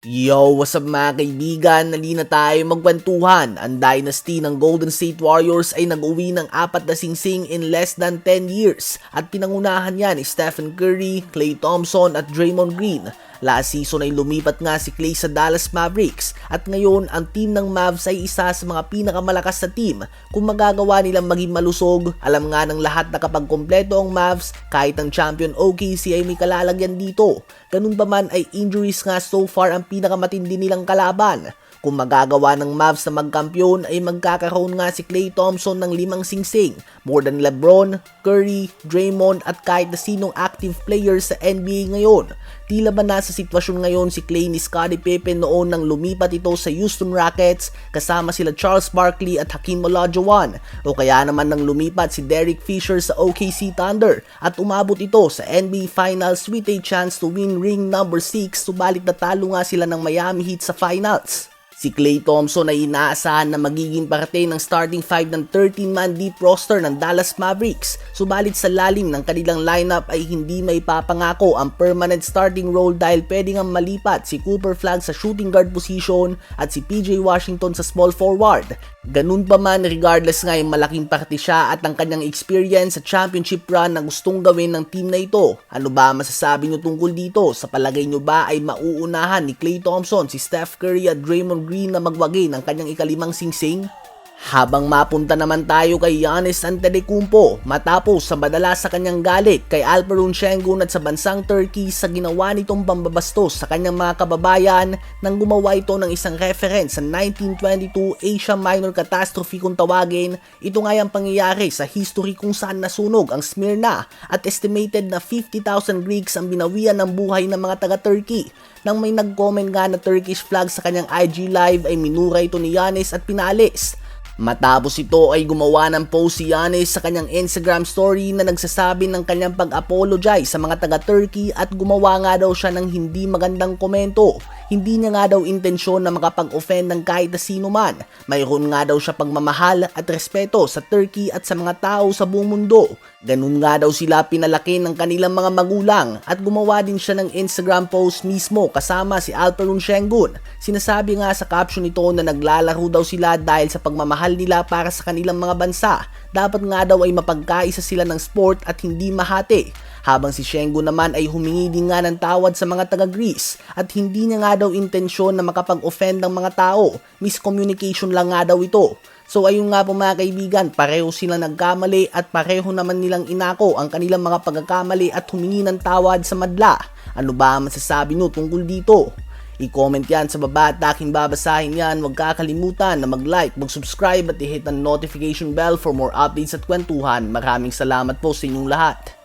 Yo, what's up mga kaibigan? Nali na tayo magkwentuhan. Ang dynasty ng Golden State Warriors ay nag-uwi ng apat na singsing in less than 10 years at pinangunahan yan ni Stephen Curry, Klay Thompson at Draymond Green. Last season ay lumipat nga si Klay sa Dallas Mavericks at ngayon ang team ng Mavs ay isa sa mga pinakamalakas na team kung magagawa nilang maging malusog. Alam nga ng lahat na kapag kompleto ang Mavs, kahit ang champion OKC ay may kalalagyan dito. Ganun pa man ay injuries nga so far ang pinakamatindi nilang kalaban. Kung magagawa ng Mavs na magkampiyon ay magkakaroon nga si Klay Thompson ng limang singsing, more than LeBron, Curry, Draymond at kahit na sinong active players sa NBA ngayon. Tila ba nasa sitwasyon ngayon si Klay ni Scottie Pippen noon nang lumipat ito sa Houston Rockets kasama sila Charles Barkley at Hakeem Olajuwon o kaya naman nang lumipat si Derek Fisher sa OKC Thunder at umabot ito sa NBA Finals with a chance to win ring number 6 subalit natalo nga sila ng Miami Heat sa finals. Si Klay Thompson ay inaasahan na magiging parte ng starting 5 ng 13-man deep roster ng Dallas Mavericks. Subalit sa lalim ng kanilang lineup ay hindi may papangako ang permanent starting role dahil pwedeng ang malipat si Cooper Flag sa shooting guard position at si PJ Washington sa small forward. Ganun pa man regardless nga ay malaking parte siya at ang kanyang experience sa championship run na gustong gawin ng team na ito. Ano ba masasabi nyo tungkol dito? Sa palagay nyo ba ay mauunahan ni Klay Thompson, si Steph Curry at Draymond Green na magwagi ng kanyang ikalimang singsing? Habang mapunta naman tayo kay Giannis Antetokounmpo matapos sa madala sa kanyang galit kay Alperon Şengün at sa bansang Turkey sa ginawa nitong pambabastos sa kanyang mga kababayan nang gumawa ito ng isang reference sa 1922 Asia Minor Catastrophe kung tawagin. Ito nga yung pangyayari sa history kung saan nasunog ang Smyrna at estimated na 50,000 Greeks ang binawian ng buhay ng mga taga-Turkey. Nang may nag-comment nga na Turkish flag sa kanyang IG live ay minura ito ni Giannis at pinalis. Matapos ito ay gumawa ng post si Giannis sa kanyang Instagram story na nagsasabi ng kanyang pag-apologize sa mga taga-Turkey at gumawa nga daw siya ng hindi magandang komento. Hindi niya nga daw intensyon na makapag-offend ng kahit na sino man. Mayroon nga daw siya pagmamahal at respeto sa Turkey at sa mga tao sa buong mundo. Ganun nga daw sila pinalaki ng kanilang mga magulang at gumawa din siya ng Instagram post mismo kasama si Alperon Şengün. Sinasabi nga sa caption nito na naglalaro daw sila dahil sa pagmamahal nila para sa kanilang mga bansa. Dapat nga daw ay mapagkaisa sila ng sport at hindi mahati. Habang si Şengün naman ay humingi din nga ng tawad sa mga taga-Greece at hindi niya nga daw intensyon na makapag-offend ng mga tao. Miscommunication lang nga daw ito. So ayun nga po mga kaibigan, pareho silang nagkamali at pareho naman nilang inako ang kanilang mga pagkakamali at humingi ng tawad sa madla. Ano ba ang masasabi nyo tungkol dito? I-comment yan sa baba at aking babasahin yan. Huwag kakalimutan na mag-like, mag-subscribe at i-hit ang notification bell for more updates at kwentuhan. Maraming salamat po sa inyong lahat.